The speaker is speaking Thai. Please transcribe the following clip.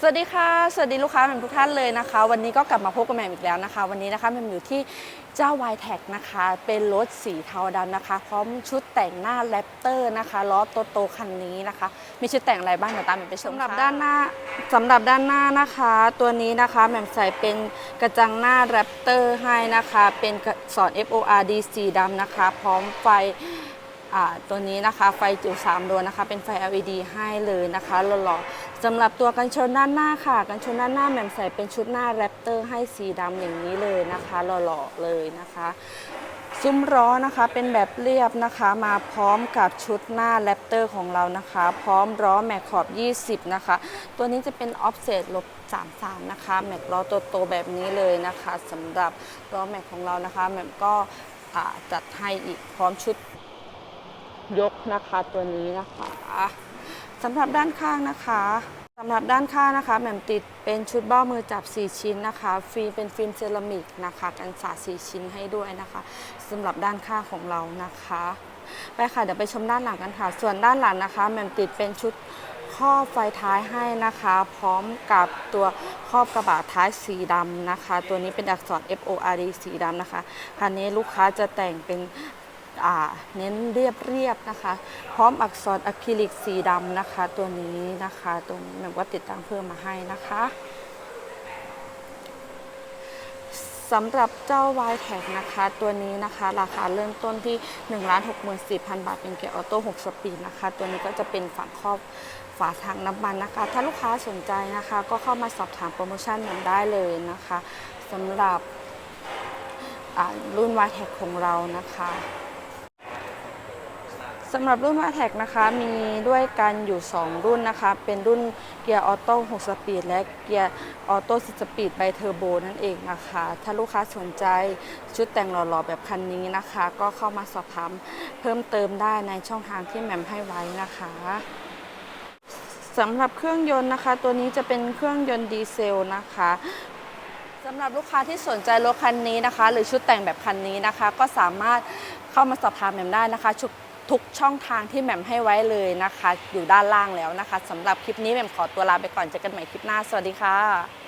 สวัสดีค่ะ สวัสดีลูกค้าแหม่มทุกท่านเลยนะคะ วันนี้ก็กลับมาพบกับแหม่มอีกแล้วนะคะ วันนี้นะคะแหม่มอยู่ที่เจ้า y t แท็นะคะ เป็นรถสีเทาดำนะคะ พร้อมชุดแต่งหน้าแรปเตอร์นะคะล้อโตโตๆคันนี้นะคะ มีชุดแต่งอะไรบ้างเดี๋ยวตามแหม่มไปชมสำหรับด้านหน้าสำหรับด้านหน้านะคะ ตัวนี้นะคะแหม่มใส่เป็นกระจังหน้าแรปเตอร์ให้นะคะ เป็นสอน FORD สีดำนะคะ พร้อมไฟ อ่าตัวนี้นะคะไฟจิ๋ว3ดวงนะคะ เป็นไฟ LED ให้เลยนะคะหล่อๆ สำหรับตัวกันชนด้านหน้าค่ะ กันชนด้านหน้าแหม่มใส่เป็นชุดหน้าแรปเตอร์ให้สีดำอย่างนี้เลยนะคะหล่อๆเลยนะคะ ซุ้มล้อนะคะเป็นแบบเรียบนะคะมาพร้อมกับชุดหน้าแรปเตอร์ของเรานะคะ พร้อมล้อแม็กขอบ 20 นะคะ ตัวนี้จะเป็นออฟเซตลบ33นะคะแม็กล้อโตๆแบบนี้เลยนะคะสำหรับล้อแม็กของเรานะคะแหม่มก็จัดให้อีกพร้อมชุดยกนะคะตัวนี้นะคะ สำหรับด้านข้างนะคะสำหรับด้านข้างนะคะแหม่มติดเป็นชุดเบ้ามือจับ 4 ชิ้นนะคะฟิล์มเป็นฟิล์มเซรามิกนะคะกันสาด4ชิ้นให้ด้วยนะคะสำหรับด้านข้างของเรานะคะไปค่ะเดี๋ยวไปชมด้านหลังกันค่ะ ส่วนด้านหลังนะคะแหม่มติดเป็นชุดครอบไฟท้ายให้นะคะ พร้อมกับตัวครอบกระบะท้ายสีดำนะคะ ตัวนี้เป็นอักษร F O R D สีดำนะคะคันนี้ลูกค้าจะแต่งเป็น เน้นเรียบเรียบๆนะคะ พร้อมอักษรอะคริลิกสีดำนะคะ ตัวนี้นะคะตัวนี้แบบว่าติดตั้งเพิ่มมาให้นะคะสำหรับเจ้า y t แท็กนะคะ ตัวนี้นะคะราคาเริ่มต้นที่ 1 6 4 0 0 0 บาท เป็นเกียร์ออโต้6สปีดนะคะ ตัวนี้ก็จะเป็นฝั่งครอบฝาทางน้ำมันนะคะ ถ้าลูกค้าสนใจนะคะ ก็เข้ามาสอบถามโปรโมชั่นนั้นได้เลยนะคะสำหรับรุ่น y t แท็กของเรานะคะ สำหรับรุ่นมาแท็กนะคะมีด้วยกันอยู่ 2 รุ่นนะคะ เป็นรุ่นเกียร์ออโต้6สปีดและเกียร์ออโต้10สปีดไบเทอร์โบนั่นเองนะคะ ถ้าลูกค้าสนใจชุดแต่งหล่อๆแบบคันนี้นะคะ ก็เข้ามาสอบถามเพิ่มเติมได้ในช่องทางที่แหม่มให้ไว้นะคะสำหรับเครื่องยนต์นะคะ ตัวนี้จะเป็นเครื่องยนต์ดีเซลนะคะสำหรับลูกค้าที่สนใจรถคันนี้นะคะ หรือชุดแต่งแบบคันนี้นะคะ ก็สามารถเข้ามาสอบถามแหม่มได้นะคะชุด ทุกช่องทางที่แหม่มให้ไว้เลยนะคะ อยู่ด้านล่างแล้วนะคะสำหรับคลิปนี้แหม่มขอตัวลาไปก่อนเจอกันใหม่คลิปหน้า สวัสดีค่ะ